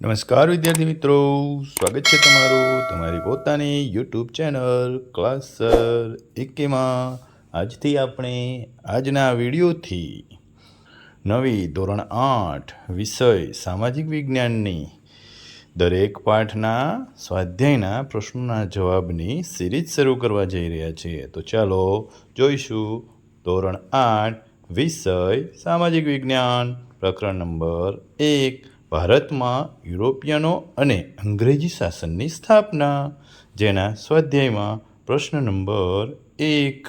નમસ્કાર વિદ્યાર્થી મિત્રો, સ્વાગત છે તમારું તમારી પોતાની યુટ્યુબ ચેનલ ક્લાસર સર એકેમાં. આજથી આપણે આજના વિડીયોથી નવી ધોરણ આઠ વિષય સામાજિક વિજ્ઞાનની દરેક પાઠના સ્વાધ્યાયના પ્રશ્નોના જવાબની સિરીઝ શરૂ કરવા જઈ રહ્યા છીએ તો ચાલો જોઈશું ધોરણ આઠ વિષય સામાજિક વિજ્ઞાન પ્રકરણ નંબર એક. ભારતમાં યુરોપિયનો અને અંગ્રેજી શાસનની સ્થાપના, જેના સ્વાધ્યાયમાં પ્રશ્ન નંબર એક.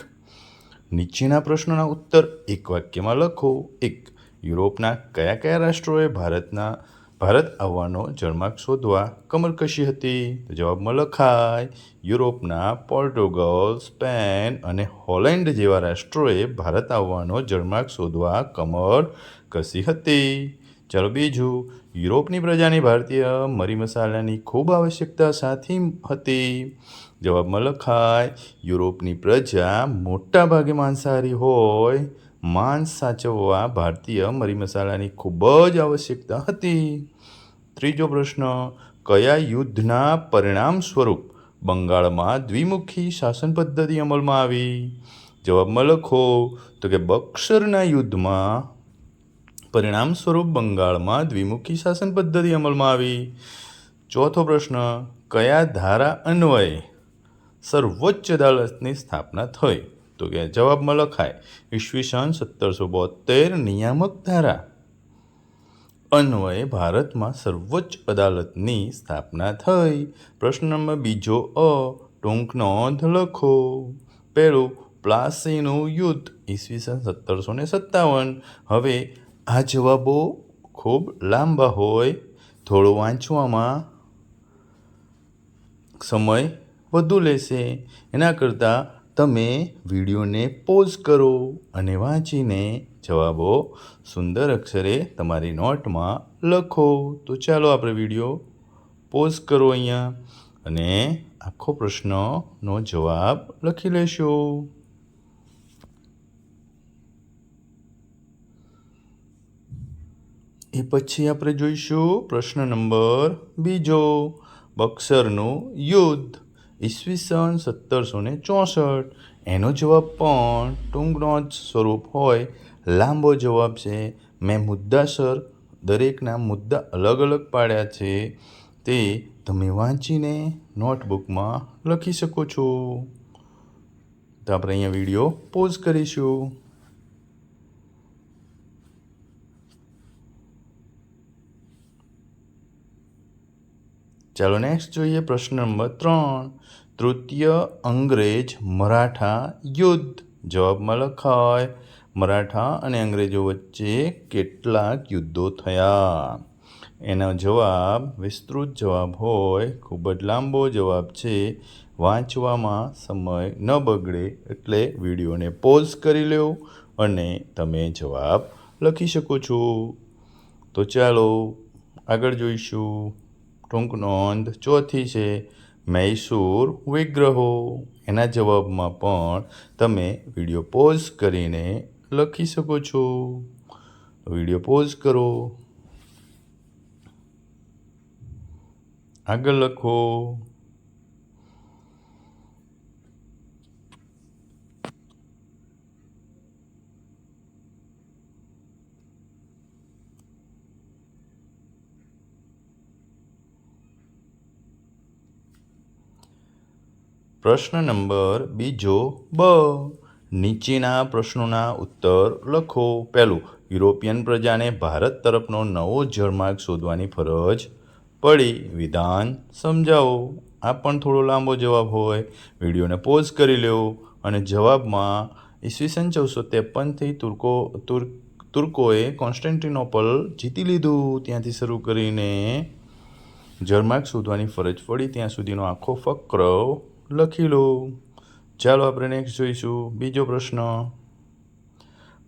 નીચેના પ્રશ્નોના ઉત્તર એક વાક્યમાં લખો. એક, યુરોપના કયા કયા રાષ્ટ્રોએ ભારતના, ભારત આવવાનો જળમાર્ગ શોધવા કમર કશી હતી? તો જવાબમાં લખાય, યુરોપના પોર્ટુગલ, સ્પેન અને હોલેન્ડ જેવા રાષ્ટ્રોએ ભારત આવવાનો જળમાર્ગ શોધવા કમર કસી હતી? ચાલો બીજું, યુરોપની પ્રજાની ભારતીય મરી મસાલાની ખૂબ આવશ્યકતા સાથી હતી. જવાબમાં લખાય, યુરોપની પ્રજા મોટા ભાગે માંસાહારી હોય. માંસ સાચવવા ભારતીય મરી મસાલાની ખૂબ જ આવશ્યકતા હતી. ત્રીજો પ્રશ્ન, કયા યુદ્ધના પરિણામ સ્વરૂપ બંગાળમાં દ્વિમુખી શાસન પદ્ધતિ અમલમાં આવી? જવાબમાં લખો, તો કે બક્સરના યુદ્ધમાં પરિણામ સ્વરૂપ બંગાળમાં દ્વિમુખી શાસન પદ્ધતિ અમલમાં આવી. ચોથો પ્રશ્ન, કયા ધારા અન્વયે સર્વોચ્ચ અદાલતની સ્થાપના થઈ? તો કે જવાબમાં લખાય, ઈસવીસન સત્તરસો બોતેર નિયામક ધારા. અન્વયે ભારતમાં સર્વોચ્ચ અદાલતની સ્થાપના થઈ. પ્રશ્ન નંબર બીજો, અ, ટૂંક નોંધ લખો. પહેલું, પ્લાસીનું યુદ્ધ, ઈસવીસન સત્તરસો ને સત્તાવન. હવે આ જવાબો ખૂબ લાંબા હોય, થોડો વાંચવામાં સમય વધુ લેશે. એના કરતાં તમે વિડીયોને પોઝ કરો અને વાંચીને જવાબો સુંદર અક્ષરે તમારી નોટમાં લખો. તો ચાલો આપણે વીડિયો પોઝ કરો અહીંયા અને આખો પ્રશ્નનો જવાબ લખી લેશો. એ પછી આપણે જોઈશું પ્રશ્ન નંબર બીજો. બક્સરનું યુદ્ધ ઈસવીસન સત્તરસો ને ચોસઠ. એનો જવાબ પણ ટૂંકનો જ સ્વરૂપ હોય. લાંબો જવાબ છે, મેં મુદ્દાસર દરેકના મુદ્દા અલગ અલગ પાડ્યા છે. તે તમે વાંચીને નોટબુકમાં લખી શકો છો. તો આપણે અહીંયા વીડિયો પોઝ કરીશું. ચાલો નેક્સ્ટ જોઈએ પ્રશ્ન નંબર ત્રણ. તૃતીય અંગ્રેજ મરાઠા યુદ્ધ. જવાબમાં લખાય, મરાઠા અને અંગ્રેજો વચ્ચે કેટલાક યુદ્ધો થયા? એનો જવાબ, વિસ્તૃત જવાબ હોય, ખૂબ જ લાંબો જવાબ છે. વાંચવામાં સમય ન બગડે એટલે વિડીયોને પોઝ કરી લો અને તમે જવાબ લખી શકો છો. તો ચાલો આગળ જોઈશું. ટૂંક નોંધ ચોથી છે, મૈસૂર વિગ્રહો એના જવાબમાં પણ તમે વીડિયો પોઝ કરીને લખી શકો છો. વીડિયો પોઝ કરો. આગળ લખો. પ્રશ્ન નંબર બીજો બ. નીચેના પ્રશ્નોના ઉત્તર લખો. પહેલું, યુરોપિયન પ્રજાને ભારત તરફનો નવો જળમાર્ગ શોધવાની ફરજ પડી. વિધાન સમજાવો. આ પણ થોડો લાંબો જવાબ હોય. વિડીયોને પોઝ કરી લેવો અને જવાબમાં ઈસવીસન ચૌદસો ત્રેપનથી તુર્કો, તુર્ક, તુર્કોએ કોન્સ્ટન્ટિનોપલ જીતી લીધું. ત્યાંથી શરૂ કરીને જળમાર્ગ શોધવાની ફરજ પડી. ત્યાં સુધીનો આખો ફક્ર લખી લો ચાલો આપણે નેક્સ્ટ જોઈશું. બીજો પ્રશ્ન.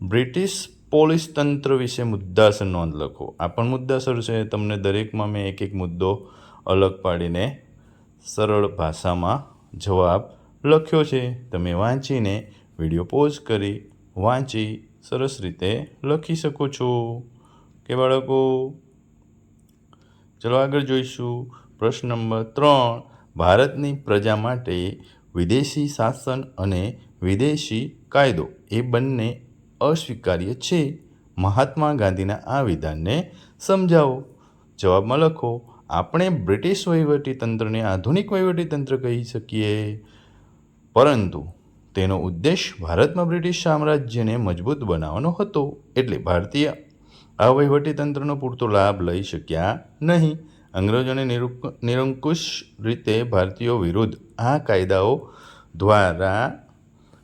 બ્રિટિશ પોલીસ તંત્ર વિશે મુદ્દાસર નોંધ લખો. આ પણ મુદ્દાસર છે. તમને દરેકમાં મેં એક એક મુદ્દો અલગ પાડીને સરળ ભાષામાં જવાબ લખ્યો છે. તમે વાંચીને વીડિયો પોઝ કરી વાંચી સરસ રીતે લખી શકો છો. કે બાળકો? ચલો આગળ જોઈશું. પ્રશ્ન નંબર ત્રણ. ભારતની પ્રજા માટે વિદેશી શાસન અને વિદેશી કાયદો એ બંને અસ્વીકાર્ય છે. મહાત્મા ગાંધીના આ વિધાનને સમજાવો. જવાબમાં લખો, આપણે બ્રિટિશ વહીવટીતંત્રને આધુનિક વહીવટીતંત્ર કહી શકીએ. પરંતુ તેનો ઉદ્દેશ ભારતમાં બ્રિટિશ સામ્રાજ્યને મજબૂત બનાવવાનો હતો. એટલે ભારતીય આ વહીવટીતંત્રનો પૂરતો લાભ લઈ શક્યા નહીં. અંગ્રેજોને નિરુક- નિરંકુશ રીતે ભારતીયો વિરુદ્ધ આ કાયદાઓ દ્વારા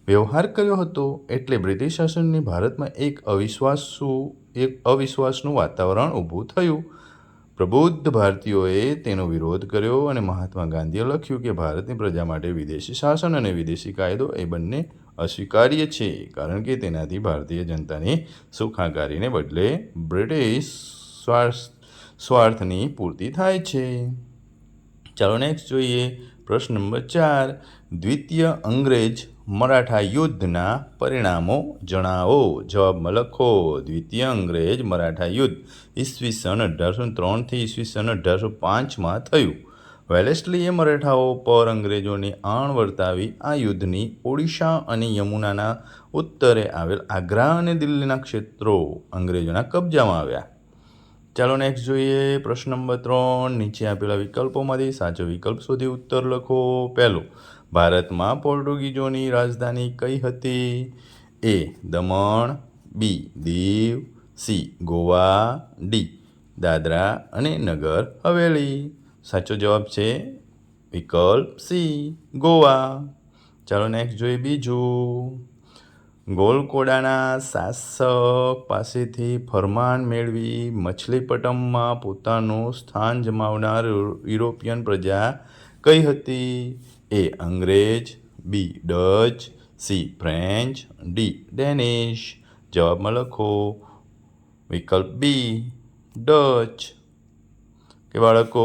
વ્યવહાર કર્યો હતો એટલે બ્રિટિશ શાસનની ભારતમાં એક અવિશ્વાસુ, એક અવિશ્વાસનું વાતાવરણ ઊભું થયું. પ્રબુદ્ધ ભારતીયોએ તેનો વિરોધ કર્યો અને મહાત્મા ગાંધીએ લખ્યું કે ભારતની પ્રજા માટે વિદેશી શાસન અને વિદેશી કાયદો એ બંને અસ્વીકાર્ય છે, કારણ કે તેનાથી ભારતીય જનતાની સુખાકારીને બદલે બ્રિટિશ સ્વાર્થ સ્વાર્થની પૂર્તિ થાય છે. ચાલો નેક્સ્ટ જોઈએ પ્રશ્ન નંબર ચાર, દ્વિતીય અંગ્રેજ મરાઠા યુદ્ધના પરિણામો જણાવો. જવાબમાં લખો, દ્વિતીય અંગ્રેજ મરાઠા યુદ્ધ ઈસવીસન અઢારસો ત્રણથી ઈસવીસન અઢારસો પાંચમાં થયું. વેલેસ્લીએ મરાઠાઓ પર અંગ્રેજોની આણ વર્તાવી આ યુદ્ધની ઓડિશા અને યમુનાના ઉત્તરે આવેલ આગ્રા અને દિલ્હીના ક્ષેત્રો અંગ્રેજોના કબજામાં આવ્યા. ચાલો નેક્સ્ટ જોઈએ પ્રશ્ન નંબર ત્રણ. નીચે આપેલા વિકલ્પોમાંથી સાચો વિકલ્પ શોધી ઉત્તર લખો. પહેલું, ભારતમાં પોર્ટુગીઝોની રાજધાની કઈ હતી? A Daman B Diu C Goa D Dadra અને નગર હવેલી. સાચો જવાબ છે વિકલ્પ સી ગોવા. ચાલો નેક્સ્ટ જોઈએ બીજું. ગોલકોડાના શાસક પાસેથી ફરમાન મેળવી મછલીપટ્ટમમાં પોતાનું સ્થાન જમાવનાર યુરોપિયન પ્રજા કઈ હતી? એ અંગ્રેજ, B Dutch, C French, D Danish. જવાબમાં લખો વિકલ્પ બી ડચ. કે બાળકો,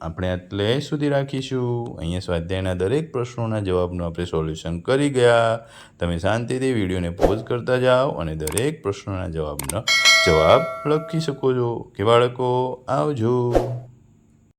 આપણે આટલે સુધી રાખીશું. અહીંયા સ્વાધ્યાયના દરેક પ્રશ્નોના જવાબનું આપણે સોલ્યુશન કરી ગયા. તમે શાંતિથી વિડીયોને પોઝ કરતા જાઓ અને દરેક પ્રશ્નોના જવાબનો જવાબ લખી શકો છો. કે બાળકો, આવજો.